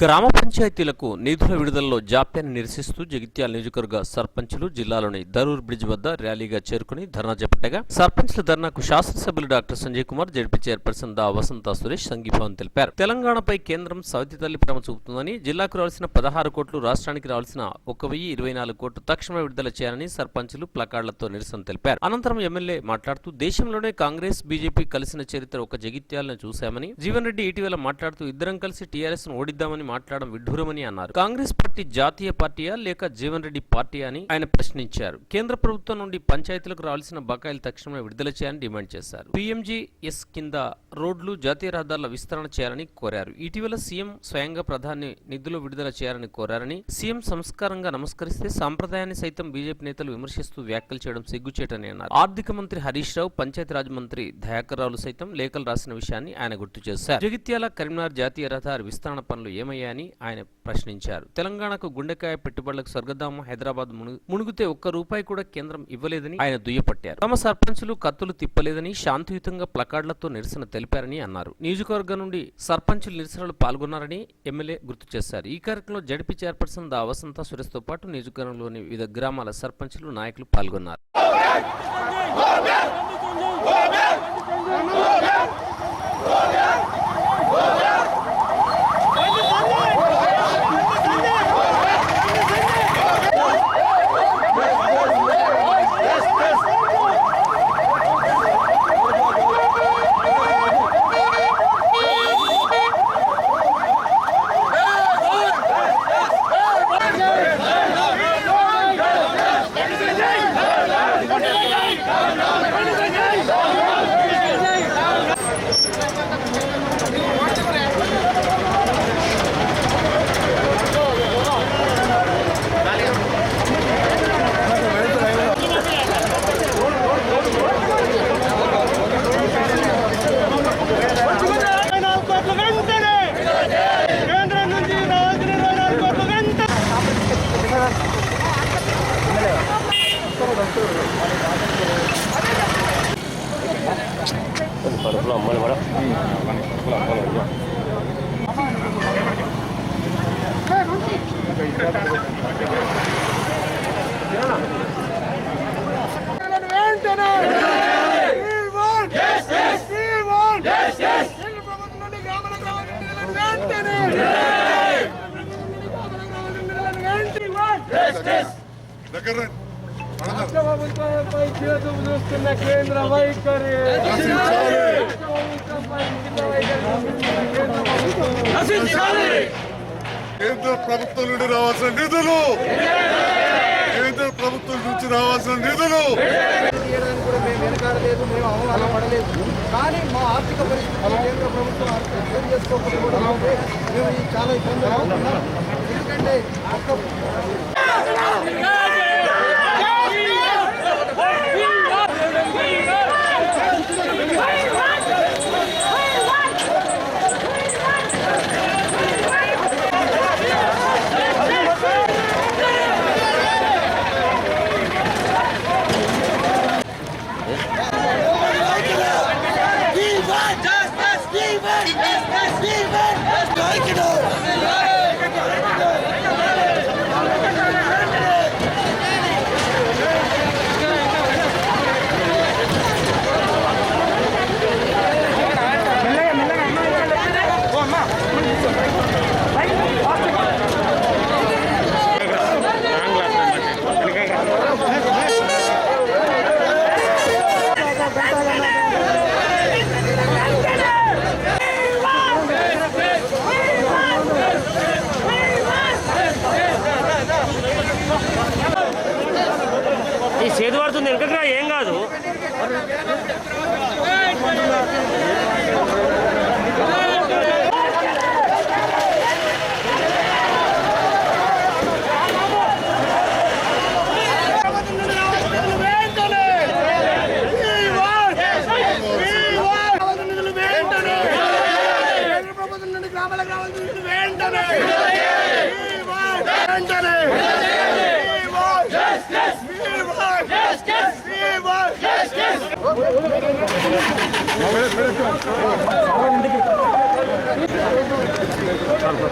గ్రామ పంచాయతీలకు నిధుల విడుదలలో జాప్యాన్ని నిరసిస్తూ జగిత్యాల నియోజకవర్గ సర్పంచులు జిల్లాలోని దరూర్ బ్రిడ్జ్ వద్ద ర్యాలీగా చేరుకుని ధర్నా చేపట్టగా. సర్పంచ్ల ధర్నాకు శాసనసభ్యులు doctor Sanjay Kumar ZP chairperson దా వసంత సురేష్ సంఘీభావం తెలిపారు. తెలంగాణపై కేంద్రం సవితి తల్లి ప్రేమ చూపుతుందని జిల్లాకు రావాల్సిన పదహారు కోట్లు రాష్ట్రానికి రావాల్సిన ఒక వెయ్యి ఇరవై నాలుగు కోట్లు తక్షణమే విడుదల చేయాలని సర్పంచులు ప్లకార్డులతో నిరసన తెలిపారు. అనంతరం ఎమ్మెల్యే మాట్లాడుతూ దేశంలోనే కాంగ్రెస్ బీజేపీ కలిసిన చరిత్ర ఒక జగిత్యాలను చూశామని జీవన్ రెడ్డి ఇటీవల మాట్లాడుతూ ఇద్దరం కలిసి టీఆర్ఎస్ను ఓడిద్దామని మాట్లాడడం విడ్డూరమని అన్నారు. కాంగ్రెస్ పార్టీ జాతీయ పార్టీయా లేక జీవన్ రెడ్డి పార్టీ అని ఆయన ప్రశ్నించారు. కేంద్ర ప్రభుత్వం నుండి పంచాయతీలకు రావాల్సిన బకాయిలు తక్షణమే విడుదల చేయాలని డిమాండ్ చేశారు. పిఎంజీఎస్ కింద రోడ్లు జాతీయ రహదారుల విస్తరణ చేయాలని కోరారు. ఇటీవల సీఎం స్వయంగా ప్రధాని నిధులు విడుదల చేయాలని కోరారని సీఎం సంస్కారంగా నమస్కరిస్తే సాంప్రదాయాన్ని సైతం బీజేపీ నేతలు విమర్శిస్తూ వ్యాఖ్యలు చేయడం సిగ్గుచేటని అన్నారు. ఆర్థిక మంత్రి హరీష్ రావు పంచాయతీరాజ్ మంత్రి దయాకర్ రావులు సైతం లేఖలు రాసిన విషయాన్ని ఆయన గుర్తు చేశారు. జగిత్యాల కరీంనగర్ జాతీయ రహదారి విస్తరణ పనులు ఏమయ్యాయని ఆయన ప్రశ్నించారు. తెలంగాణకు గుండెకాయ పెట్టుబడులకు స్వర్గధామం హైదరాబాద్ మునుగు- మునుగుతే ఒక్క రూపాయి కూడా కేంద్రం ఇవ్వలేదని ఆయన దుయ్యపట్టారు. తమ సర్పంచులు కత్తులు తిప్పలేదని శాంతియుతంగా ప్లకార్డులతో నిరసన తెలిపారని అన్నారు. నియోజకవర్గం నుండి సర్పంచులు నిరసనలు పాల్గొన్నారని ఎమ్మెల్యే గుర్తు చేశారు. ఈ కార్యక్రమంలో జడ్పీ చైర్పర్సన్ దా వసంత సురేష్తో పాటు నియోజకవర్గంలోని వివిధ గ్రామాల సర్పంచులు నాయకులు పాల్గొన్నారు ఇరవై నాలుగు కోట్ల వెంటనే కేంద్రం నుంచి రావాల్సిన ఇరవై నాలుగు కోట్ల వెంటనే వెంటనే We want justice. We want justice. రాష్ట్ర ప్రభుత్వంపై చేతులు చూస్తున్న కేంద్ర వైఖరి కేంద్ర ప్రభుత్వం నుండి రావాల్సిన నిధులు! కేంద్ర ప్రభుత్వం నుంచి రావాల్సిన నిధులు! తీయడానికి కూడా మేము వెనకాడలేదు మేము అవగాహన పడలేదు కానీ మా ఆర్థిక పరిస్థితి కేంద్ర ప్రభుత్వం అర్థం చేసుకోకుండా కూడా మేము ఈ చాలా ఇబ్బందులు ఎందుకంటే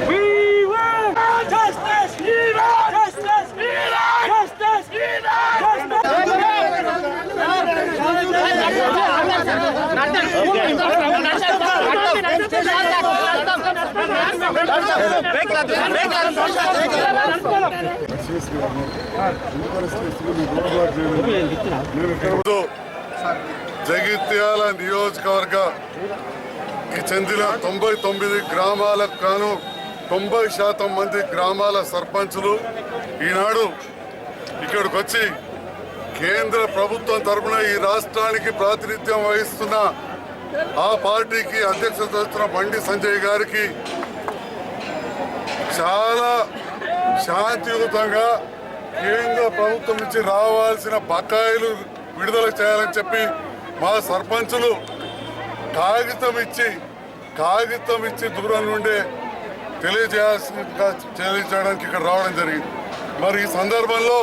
We జగిత్యాల నియోజకవర్గకి చెందిన తొంభై తొమ్మిది గ్రామాలకు గాను తొంభై శాతం మంది గ్రామాల సర్పంచులు ఈనాడు ఇక్కడికి వచ్చి కేంద్ర ప్రభుత్వం తరపున ఈ రాష్ట్రానికి ప్రాతినిధ్యం వహిస్తున్న ఆ పార్టీకి అధ్యక్షత వహిస్తున్న బండి సంజయ్ గారికి చాలా శాంతియుతంగా కేంద్ర ప్రభుత్వం నుంచి రావాల్సిన బకాయిలు విడుదల చేయాలని చెప్పి మా సర్పంచులు కాగితం ఇచ్చి కాగితం ఇచ్చి దూరం నుండే తెలియజేయాల్సిందిగా తెలియజేయడానికి ఇక్కడ రావడం జరిగింది. మరి ఈ సందర్భంలో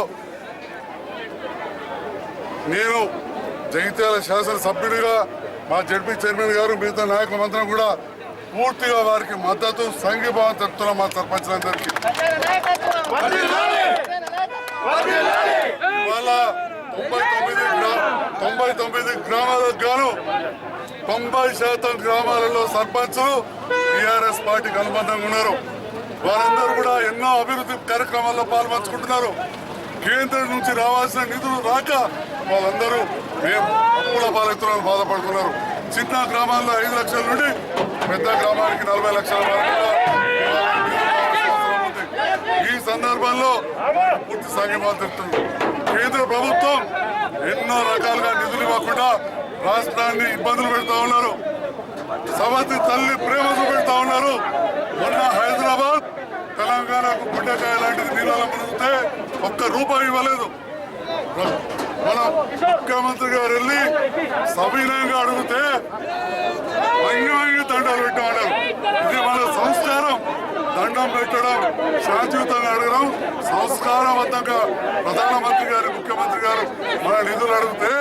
నేను జగిత్యాల శాసనసభ్యుడిగా మా జడ్పీ చైర్మన్ గారు మిగతా నాయకులందరం కూడా పూర్తిగా వారికి మద్దతు సంఘీభావం తెలుపుతున్నాం మా సర్పంచ్లందరికీ. ఇవాళ తొంభై తొమ్మిది తొంభై తొమ్మిది గ్రామాలకు గాను తొంభై శాతం గ్రామాలలో సర్పంచులు టిఆర్ఎస్ పార్టీకి అనుబంధంగా ఉన్నారు. వారందరూ కూడా ఎన్నో అభివృద్ధి కార్యక్రమాల్లో పాల్పంచుకుంటున్నారు. కేంద్రం నుంచి రావాల్సిన నిధులు రాక వాళ్ళందరూ మేము అప్పుల పాలెత్తులను బాధపడుతున్నారు. చిన్న గ్రామాల్లో ఐదు లక్షల నుండి పెద్ద గ్రామానికి నలభై లక్షల వరకు ఈ సందర్భంలో పూర్తి సంఘీభావం తెలుపుతుంది కేంద్ర ప్రభుత్వం ఎన్నో రకాలుగా నిధులు ఇవ్వకుండా రాష్ట్రాన్ని ఇబ్బందులు పెడతా ఉన్నారు. సమతి తల్లి ప్రేమ చూపెడతా ఉన్నారు. మొన్న హైదరాబాద్ తెలంగాణకు గుండెకాయ లాంటిది నీళ్ళలో మునిగితే ఒక్క రూపాయి ఇవ్వలేదు. మన ముఖ్యమంత్రి గారు వెళ్ళి సవినయంగా అడిగితే వంగి వంగి దండాలు పెట్టమన్నారు ఇది మన సంస్కారం. దండం పెట్టడం. శాశ్వతంగా అడగడం. సంస్కారవంతంగా ప్రధానమంత్రి గారు ముఖ్యమంత్రి గారు మన నిధులు అడిగితే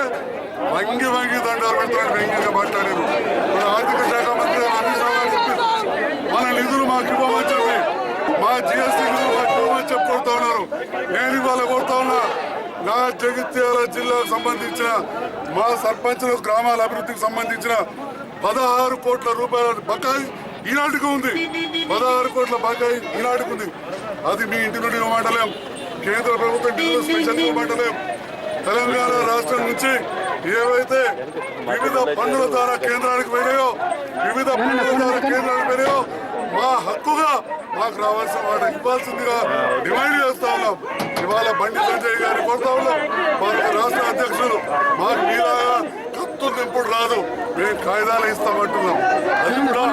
వంగి వంగి దండాలు పెడతారని వ్యంగ్యంగా మాట్లాడారు మన ఆర్థిక శాఖ మంత్రి అమిత్ షా గారు చెప్పారు. మన నిధులు మాకు ఇవ్వమని చెప్పి మా జిఎస్టీ నిధులు మాకు ఇవ్వమని చెప్పి ఉన్నారు. నేను ఇవాళ కొడుతా ఉన్నా. నా జగిత్యాల జిల్లాకు సంబంధించిన మా సర్పంచుల గ్రామాల అభివృద్ధికి సంబంధించిన పదహారు కోట్ల రూపాయల బకాయి ఈనాటికి ఉంది. పదహారు కోట్ల బకాయి ఈనాటికి ఉంది. అది మీ ఇంటి నుండి ఇవ్వమంటలేం. కేంద్ర ప్రభుత్వం నిధులు స్పెషల్ ఇవ్వమంటలేం. తెలంగాణ రాష్ట్రం నుంచి ఏవైతే వివిధ పన్నుల ద్వారా కేంద్రానికి వెళ్ళాయో వివిధ పన్నుల ద్వారా కేంద్రానికి వెళ్ళాయో మా హక్కుగా మాకు రావాల్సిన వాటి ఇవ్వాల్సిందిగా డిమాండ్ చేస్తా ఉన్నాం. ఇవాళ బండి సంజయ్ గారిని కోరుతా ఉన్నాం. వారికి రాష్ట్ర అధ్యక్షులు మాకు మీలాగా కత్తులు నింపుడు రాదు. మేము కాయిదాలు ఇస్తామంటున్నాం. అది కూడా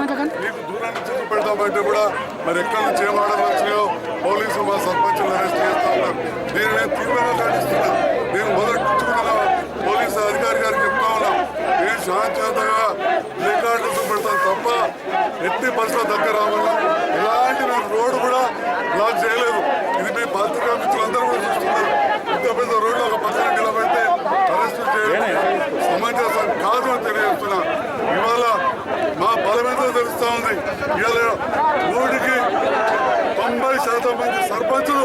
మీకు దూరం నుంచి చూపెడతామంటే కూడా మరి ఎక్కడి నుంచి ఏం ఆర్డర్ వచ్చినాయో పోలీసులు మా సర్పంచులు అరెస్ట్ చేస్తా ఉన్నారు. దీన్ని నేను తీవ్రంగా ఖండిస్తున్నా. నేను మొదటి నుంచి కూడా నా పోలీసు అధికారి గారికి నేను శాంతియుతంగా రికార్డులు చూపెడతాను తప్ప ఎట్టి బస్సుల దగ్గర రావాలా ఇలాంటి మేము రోడ్డు కూడా బ్లాక్ చేయలేదు. ఇది మీ పత్రికా మిత్రులందరూ కూడా చూస్తున్నారు. ఇంత పెద్ద రోడ్లు ఒక పక్కన నిలబెడితే అరెస్ట్ చేయడం సమంజసం కాదు అని తెలియజేస్తున్నా. ఇవాళ మా బలమేంతో తెలుస్తా ఉంది. ఇవాళ ఊరికి తొంభై శాతం మంది సర్పంచులు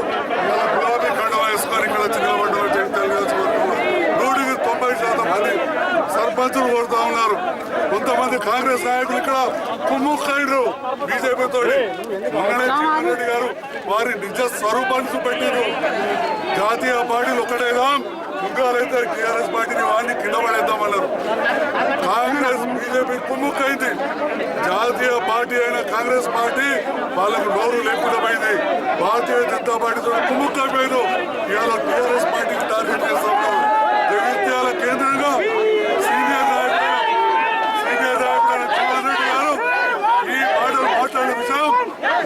గులాబీ కండవ వేసుకొని ఇక్కడ వచ్చి నిలబడ్డారు జగిత్యాల నియోజకవర్గంలో నూటికి తొంభై శాతం మంది పంచులు కోరుతా ఉన్నారు. కొంతమంది కాంగ్రెస్ నాయకులు ఇక్కడ కుమ్ముక్కైండ్రు. బీజేపీతో మొన్ననే జగన్ రెడ్డి గారు వారి నిజ స్వరూపాన్ని చూపెట్టారు జాతీయ పార్టీలు ఒకటేదాం ముగ్గారైతే టీఆర్ఎస్ పార్టీని వాడిని కింద పడేద్దామన్నారు కాంగ్రెస్ బీజేపీ కుమ్ముక్కైంది. జాతీయ పార్టీ అయిన కాంగ్రెస్ పార్టీ వాళ్ళకు నోరు లేకుండా పోయింది. భారతీయ జనతా పార్టీతో కుమ్ముక్కైపోయారు ఇవాళ టీఆర్ఎస్ పార్టీకి టార్గెట్ చేస్తా ఉన్నారు. జగిత్యాల కేంద్రంగా సీనియర్ నాయకులు సీనియర్ నాయకులు జగన్ రెడ్డి గారు ఈ మాటలు మాట్లాడిన విషయం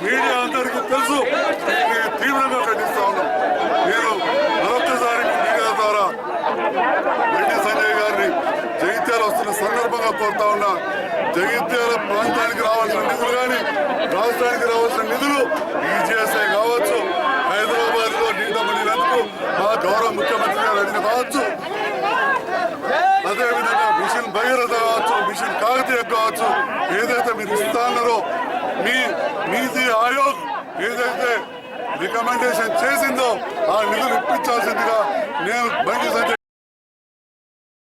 మీడియా తెలుసు. తీవ్రంగా ఖండిస్తా ఉన్నాం. నేను మరొకసారి మీడియా ద్వారా రెడ్డి సంజయ్ గారిని జగిత్యాల వస్తున్న సందర్భంగా కోరుతా ఉన్నా. జగిత్యాల ప్రాంతానికి రావాల్సిన నిధులు కానీ రాష్ట్రానికి రావాల్సిన నిధులు ఈజీఎస్ఐ కావచ్చు హైదరాబాద్లో నీట మునిగినందుకు మా గౌరవ ముఖ్యమంత్రి గారు అడిగిన కావచ్చు. అదేవిధంగా మిషన్ భగీరథ కావచ్చు మిషన్ కాకతీయ కావచ్చు ఏదైతే మీరు ఇస్తానో మీ నీతి ఆయోగ్ ఏదైతే రికమెండేషన్ చేసిందో ఆ నిధులు ఇప్పించాల్సిందిగా నేను బండి సంజయ్